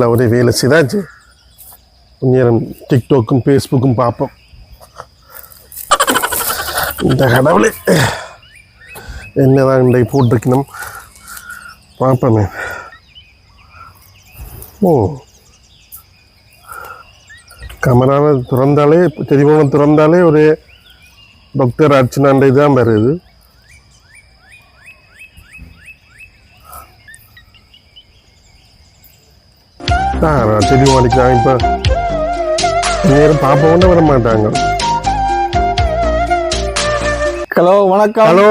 நல்லா ஒரே வேலை செய்தாச்சு கொஞ்ச நேரம் டிக்டாக்கும் ஃபேஸ்புக்கும் பார்ப்போம். இந்த கடவுளே. என்னதான் இன்றைக்கு போட்டிருக்கணும்? பார்ப்போமே. ஓ. கமராவை திறந்தாலே டெலிஃபோனை திறந்தாலே ஒரு டாக்டர் அர்ச்சனாண்ட இதுதான் வருது. நான் டெலிஃபோன் அடிக்கிறாங்க இப்போ நேரம் பார்ப்போன்னு வர மாட்டாங்க. ஹலோ வணக்கம். ஹலோ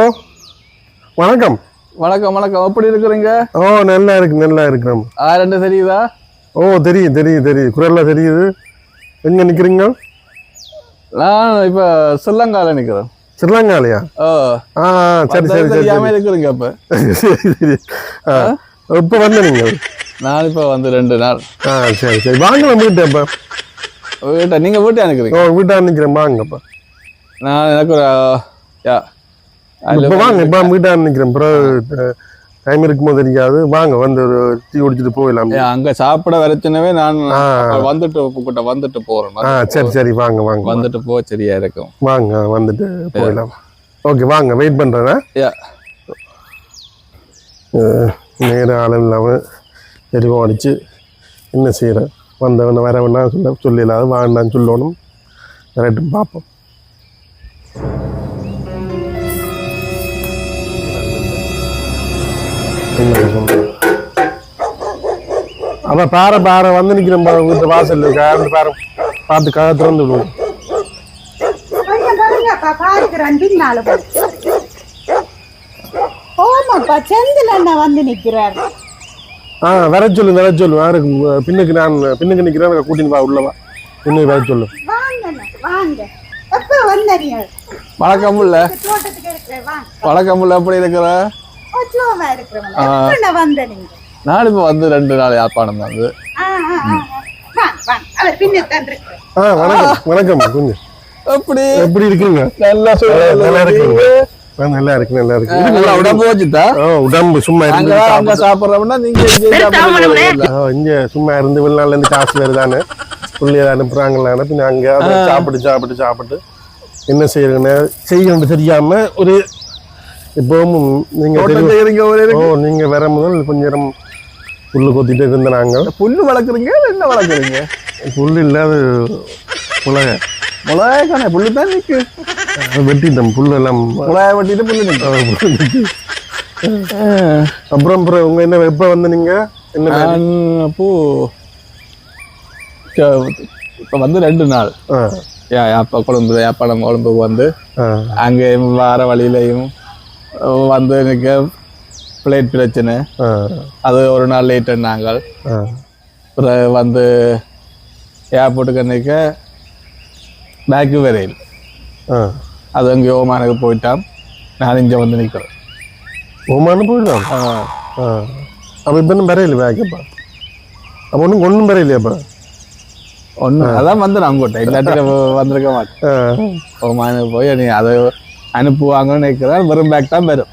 வணக்கம். வணக்கம் வணக்கம். எப்படி இருக்கிறீங்க? ஓ நல்லா இருக்கு நல்லா இருக்கிறோம் ஆ ரெண்டு தெரியுதா? ஓ தெரியும் தெரியும் தெரியும் குரல்லாம் தெரியுது. எங்க நிக்கிறீங்க? நான் இப்ப ஸ்ரீலங்கால நிக்கிறேன். ஸ்ரீலங்காலையா ஓ ஆ சரி சரி சரி தெரியாம இருக்கிறீங்க இப்ப சரி சரி. ஆ இப்போ வந்த நீங்க? நான் இப்ப வந்து ரெண்டு நாள். ஆ சரி சரி. வாங்க வீட்டு அப்ப. வீட்டை நீங்க வீட்டை நிக்கிறீங்க ஓ வீட்டா நிக்கிறேன் வாங்கப்பா நான் எனக்கு ஒரு யா இப்போ வாங்க இப்போ வீட்டா நிக்கிறேன் அப்புறம் டைம் இருக்கும்போது தெரியாது. வாங்க வந்து ஒரு டீ குடிச்சிட்டு போயிடலாம். அங்க சாப்பிட வரைச்சினவே நான். வந்துட்டு உங்ககிட்ட வந்துட்டு போறேன். ஆ சரி சரி. வாங்க வாங்க வந்துட்டு போ சரியா இருக்கும். வாங்க வந்துட்டு போயிடலாம். ஓகே வாங்க வெயிட் பண்ணுறேன் யா. நேரம் ஆளும் இல்லாமல் எரிவம் அடித்து என்ன செய்கிறேன் வந்தவன வரவனா சொல்ல சொல்லிடலாம். வாண்டான்னு சொல்லணும். கரெக்டும் பார்ப்போம். அவன் பாறை பாறை வந்து நிற்கிறேன் பாரு வீட்டு வாசல் இருக்கு? பாரு பார்த்து கதை திறந்து விடுவோம் கொஞ்சம் ஓமாப்பா செந்தில் அண்ணா வந்து நிற்கிறார் ஆ வர சொல்லு வர சொல்லு. யாரு பின்னுக்கு நான் பின்னுக்கு நிற்கிறேன் கூட்டின்னு வா உள்ளவா பின்னுக்கு வர சொல்லு. வணக்கம் இல்ல. வணக்கம் இல்ல எப்படி இருக்கிற? நான் இப்ப வந்து ரெண்டு நாள் யாழ்ப்பாணம் வந்து வணக்கம் வணக்கம் எப்படி? எப்படி இருக்கீங்க? நல்லா நல்லா இருக்கீங்க. நல்லா இருக்கு நல்லா இருக்கு. நல்லா உடம்பு வச்சுட்டா? ஆ, உடம்பு சும்மா இருந்து அங்க சாப்பிடுறோம்னா நீங்க இங்க சாப்பிடுறது ஆ, இங்க சும்மா இருந்து வெளிநாள்ல இருந்து காசு வருதானே பிள்ளைய அனுப்புறாங்களான்னு பின்ன அங்க சாப்பிட்டு சாப்பிட்டு சாப்பிட்டு என்ன செய்யறேன்னு செய்யணும் தெரியாம ஒரு இப்பவும் நீங்க ஓ நீங்க வர முதல் கொஞ்ச நேரம் புல்லு கொத்திட்டு இருந்த நாங்கள் புல்லு வளர்க்குறீங்க இல்ல என்ன வளர்க்குறீங்க? புல் இல்லாத புலக முளைய காண புல்லு தான் நிக்கு. வெட்டிட்டோம் புல் எல்லாம் முளைய வெட்டிட்டு புல்லு புல்லு வெட்டி. அப்புறம் அப்புறம் உங்க என்ன எப்ப வந்து நீங்க? என்ன அப்போ இப்ப வந்து ரெண்டு நாள். யாப்ப கொழும்பு யாப்பாடம் கொழும்புக்கு வந்து. அங்கே வார வழியிலையும் வந்து எனக்கு பிளேட் பிரச்சனை. அது ஒரு நாள் லேட் நாங்கள் வந்து ஏர்போர்ட்டுக்கு நிற்க பேக்கு வரையில் ஆ. அது அங்கே ஓமானுக்கு போயிட்டான் நான் இங்கே வந்து நிற்கிறேன் ஓமானு போயிடலாம் ஆ. அப்ப இப்ப இன்னும் வரையில வேக்கப்பா அப்ப ஒன்றும் ஒன்றும் வரையிலையாப்பா ஒன்று அதான் வந்து நான் அங்கோட்டேன் இல்லாட்டி வந்திருக்க மாட்டேன் ஓமானுக்கு போய் நீ அதை அனுப்புவாங்கன்னு நிற்கிறேன் வெறும் பேக் தான் வரும்.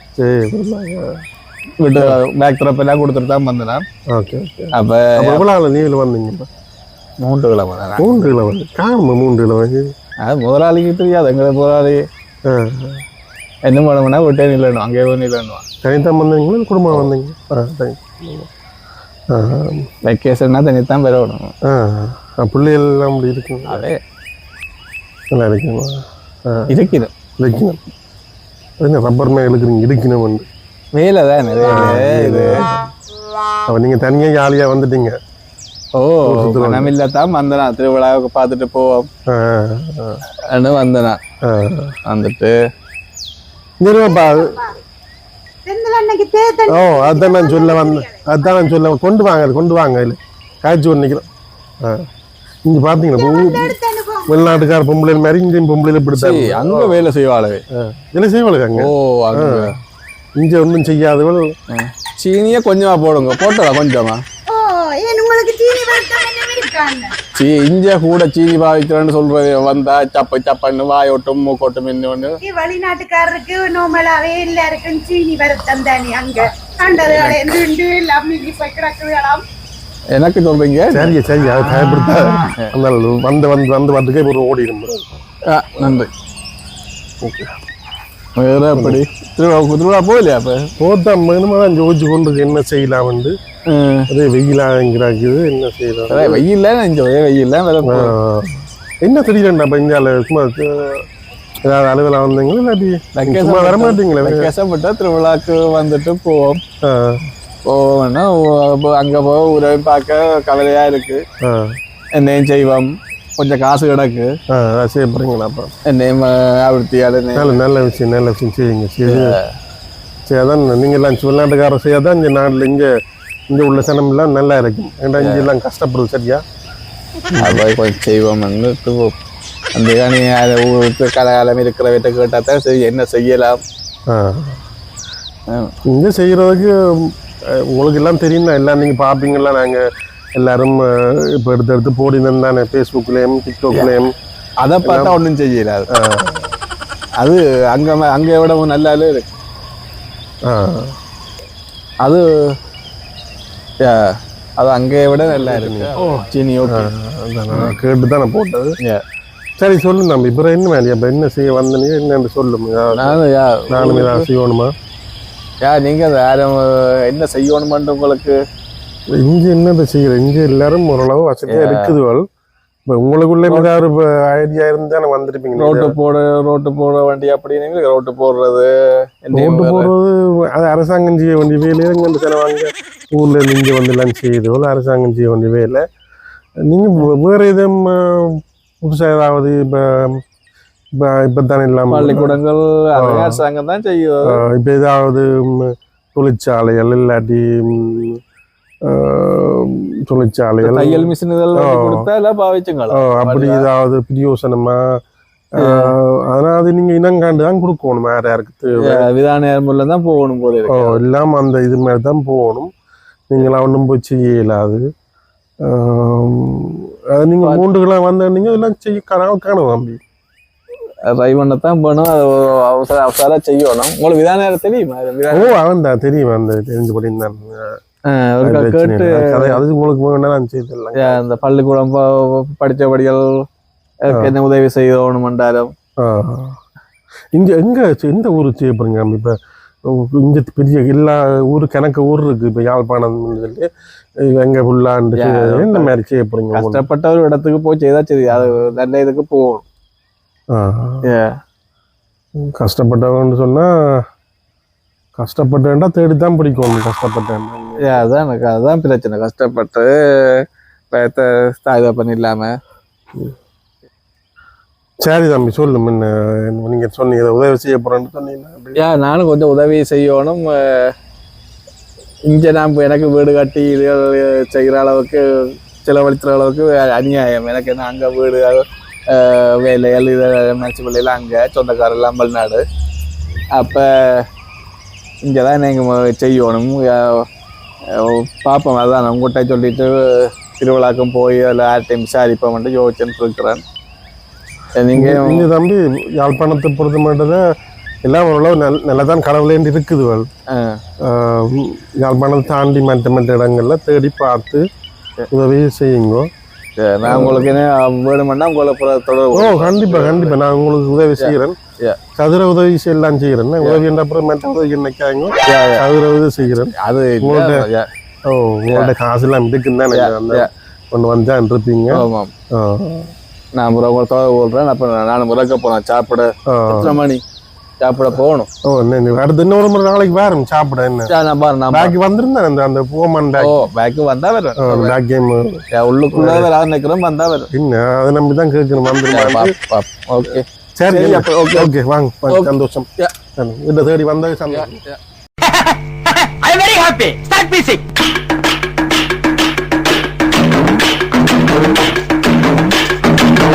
விட்டு பேக் திறப்பெல்லாம் கொடுத்துட்டு தான் வந்தேன் ஓகே அப்போ எவ்வளோ ஆள் லீவில் வந்தீங்கப்பா மூன்று கிழமை தான் மூன்று கிலோ வந்து காரணமா மூன்று கிலோ வந்து அது முதலாளிக்கு தெரியாது எங்களை முதலாளி. என்ன பண்ணணும்னா விட்டே நில்லணும் அங்கேயே போய் நில்லணும் தனித்தான் வந்தீங்களா குடும்பம் வந்தீங்க? ஆ தனி வெக்கேஷன்னா தனித்தான் பெறணும். ஆ பிள்ளைகள் எல்லாம் அப்படி இருக்குங்க அதே. நல்லா இருக்குங்களா? ஆ. இருக்குது இடிக்கணும் என்ன ரப்பர் மேலே இழுக்கிறீங்க? இடிக்கணும் வந்து. வேலை தான் இது அப்போ நீங்கள் தனியாக ஜாலியாக வந்துட்டீங்க. ஓ பணம் இல்லாதான் வந்தனா திருவிழாவுக்கு பார்த்துட்டு போவோம் வந்தனா வந்துட்டு ஓ அதான் நான் சொல்ல வந்தேன் அதான் நான் சொல்ல கொண்டு வாங்க கொண்டு வாங்க இல்லை காய்ச்சி ஒன்று நிற்கிறோம் இங்கே பார்த்தீங்களா வெளிநாட்டுக்கார பொம்பளை மாதிரி இங்கேயும் பொம்பளையில பிடிச்சாங்க அங்க வேலை செய்வாளவே என்ன செய்வாளுங்க அங்கே ஓ அங்க இங்கே ஒன்றும் செய்யாதவள் சீனியே கொஞ்சமா போடுங்க போட்டதா கொஞ்சமா ஓ ஏன் உங்களுக்கு சீனி வருத்தம் என்ன இருக்காங்க சீ இஞ்ச கூட சீனி பாவிக்கிறேன்னு சொல்றது வந்தா சப்ப சப்பன்னு வாயோட்டும் மூக்கோட்டும் இங்க வெளிநாட்டுக்காரருக்கு நோமலாவே சீனி வருத்தம் தானே அங்க. எனக்கு. சொல்றீங்க? சரியா சரியா அது பயப்படுத்த. அந்த வந்து வந்து வந்து வந்துக்கே ஒரு ஓடி நன்றி. வேற எப்படி? திருவிழா திருவிழா போகலையா அப்ப? போத்தான் வேணுமா தான் யோசிச்சு கொண்டு என்ன செய்யலாம் வந்து. அதே வெயிலாங்கிறாக்குது என்ன செய்யலாம் வெயில்ல ஒரே வெயில்ல ஆஹ், என்ன தெரியலண்டா இப்போ இந்தியாவில் சும்மா ஏதாவது அலுவலா வந்தீங்களா இல்லாட்டி சும்மா வர மாட்டீங்களா? வெக்கேஷன் விட்டா திருவிழாக்கு வந்துட்டு போவோம். போவோம்னா அங்க போக உறவை பார்க்க கவலையா இருக்கு. ஆஹ், என்னையும் செய்வோம். கொஞ்சம் காசு கிடக்கு. செய்ய போறீங்களா அப்போ? என்னையும் ஆவர்த்தியால நல்ல நல்ல விஷயம் நல்ல விஷயம் செய்யுங்க சரி சரி அதான் நீங்கள் எல்லாம் வெளிநாட்டுக்காரர் செய்யாதான் இந்த நாட்டில் இங்கே இங்கே உள்ள சனம் எல்லாம் நல்லா இருக்கும் ஏன்னா இங்கே எல்லாம் கஷ்டப்படுது சரியா? அது கொஞ்சம் செய்வோம்னு அந்த நீ அதை ஊருக்கு கலகாலம் இருக்கிற வீட்டை கேட்டா தான் சரி என்ன செய்யலாம்? இங்கே செய்கிறதுக்கு உங்களுக்கு எல்லாம் தெரியும் எல்லாம் நீங்கள் பார்ப்பீங்களா நாங்கள் எல்லாரும் இப்போ எடுத்து எடுத்து போடினு தானே ஃபேஸ்புக்லேயும் டிக்டாக்லேயும் அதை பார்த்தா ஒன்றும் செய்யல அது. அங்க அங்க விடவும் நல்லாலே இருக்கு. அது அது அங்கே விட நல்லா இருக்கு. ஓ சீனி ஓகே கேட்டு தானே போட்டது. சரி சொல்லு தம்பி இப்போ என்ன வேலையா இப்போ என்ன செய்ய வந்தனீங்க என்னன்னு சொல்லுங்க நானும் யா நானும் ஏதாவது செய்யணுமா? யா நீங்க அது யாரும் என்ன செய்யணுமென்று உங்களுக்கு? இங்கே என்னத்தை செய்யற? இங்கே எல்லாரும் ஓரளவு வசதியாக இருக்குதுவள் இப்போ உங்களுக்குள்ள ஏதாவது இப்போ ஐடியா இருந்தானே வந்திருப்பீங்க. ரோட்டு போட ரோட்டு போட வண்டி அப்படின்னு ரோட்டு போடுறது ரோட்டு போடுறது அது அரசாங்கம் செய்ய வேண்டிய வேலையை இங்கே செலவாங்க. ஊர்ல இருந்து இங்கே வந்து எல்லாம் செய்யுது அரசாங்கம் செய்ய வேண்டிய வேலை. நீங்கள் வேற எதுவும் புதுசாக ஏதாவது இப்போ இப்போ இப்போ தானே இல்லாமல் பள்ளிக்கூடங்கள் அரசாங்கம் தான் செய்யும். இப்போ ஏதாவது தொழிற்சாலைகள் இல்லாட்டி தொழிற்சாலைகள் தையல் மிஷின் இதெல்லாம் ஆ. கொடுத்தா பாவிச்சுங்களா அப்படி ஏதாவது பிரியோசனமா அதனால அது நீங்க இனங்காண்டு தான் கொடுக்கணும். வேற யாருக்கு தேவை? விதான ஏர்முள்ள தான் போகணும் போல இல்லாம அந்த இது மாதிரி தான் போகணும். நீங்களாம் ஒன்றும் போய் செய்ய இயலாது. அது நீங்க மூண்டுகளாம் வந்த நீங்க எல்லாம் செய்ய கனவு காணும் தம்பி. ட்ரை பண்ணத்தான் போகணும் அது அவசர அவசரம் செய்யணும். உங்களுக்கு விதான நேரம் தெரியுமா? ஓ அவன் தான் தெரியும். அந்த தெரிஞ்சபடி தான் கேட்டு அது உங்களுக்கு நான் செய்திடலாம் இந்த பள்ளிக்கூடம் ப- படிச்சபடிகள் எனக்கு என்ன உதவி செய்யணும் என்றாலும். இங்க எங்க எந்த ஊரு செய்ய போறீங்க நம்ம இப்ப இங்க பெரிய எல்லா ஊரு கணக்கு ஊர் இருக்கு. இப்ப யாழ்ப்பாணம் சொல்லி எங்க ஃபுல்லாண்டு என்ன மாதிரி செய்ய போறீங்க உங்களுக்கு? கஷ்டப்பட்ட ஒரு இடத்துக்கு போய் செய்தா சரி. அது நல்ல இதுக்கு போகணும். ஆஹ். Yeah. சொன்னா கஷ்டப்பட்டேன்டா தேடித்தான் பிடிக்கும் கஷ்டப்பட்டேன். அதான் எனக்கு அதுதான் பிரச்சனை. கஷ்டப்பட்டு பயத்தை இதை பண்ணிடலாம. சரி தம்பி சொல்லு முன்ன நீங்க சொன்னீங்க உதவி செய்ய போறேன்னு சொன்னீங்க. அப்படி. ஏன் நானும் கொஞ்சம் உதவி செய்யணும். இங்க நான் எனக்கு வீடு கட்டி இதுகள் செய்கிற அளவுக்கு செலவழிக்கிற அளவுக்கு அநியாயம். எனக்கு என்ன அங்கே வீடு வேலைகள் இது முனிசிபல்லாம் அங்கே சொந்தக்காரர் எல்லாம் வெளிநாடு அப்போ இங்கே தான் நீங்கள் செய்யணும். பார்ப்போம் அதான் உங்கள்கிட்ட சொல்லிட்டு திருவிழாக்கும் போய் அதில் யார்ட்டையும் விசாரிப்போம்ட்டு யோசிச்சுன்னு இருக்கிறேன் நீங்கள் இங்க தம்பி யாழ்ப்பாணத்தை பொறுத்த மாட்டத எல்லாம் ஓரளவு நல் நல்லதான் கடவுளேண்டு இருக்குதுவள் யாழ்ப்பாணம் தாண்டி மற்ற மற்ற இடங்கள்ல தேடி பார்த்து உதவி செய்யுங்க. நான் உங்களுக்கு என்ன வேணுமென்னா உங்களை புற- ஓ தொடர்பு கண்டிப்பா கண்டிப்பா. நான் உங்களுக்கு உதவி செய்யறேன் சதுர உதவி செய்யலாம் செய்யறேன் உதவி என்ற அப்புறம் மற்ற உதவி yeah. சதுர உதவி செய்கிறேன். அது உங்கள்ட்ட- ஓ உங்கள்ட்ட காசு எல்லாம் இருக்குன்னு தான் Yeah, அந்த. கொண்டு வந்தான் இருப்பீங்க. ஆமாம் ஆ, நான் முறை உங்களை தொடர்பு கொள்றேன் அப்ப நான் முறைக்க போறேன். சாப்பிட. எத்தனை மணி? சாப்பிட போகணும். ஓ அடுத்து இன்னொரு முறை நாளைக்கு வேறும் சாப்பிட என்ன? நான் பாரு நான் பாரு. பேக் வந்திருந்தேன் அந்த அந்த பூமன் ஓ பேக் பேக்கு வந்தா வரும் பேக் கேம் உள்ளுக்குள்ள வராது நிக்கிறோம் வந்தா வரும் என்ன அதை நம்பி தான் கேட்கணும் வந்துருமா ஓகே சரி சரி, அப்ப okay. ஓகே வாங்க வாங்க, Okay. சந்தோஷம் Yeah. இந்த தேடி வந்தது சந்தோஷம் I'm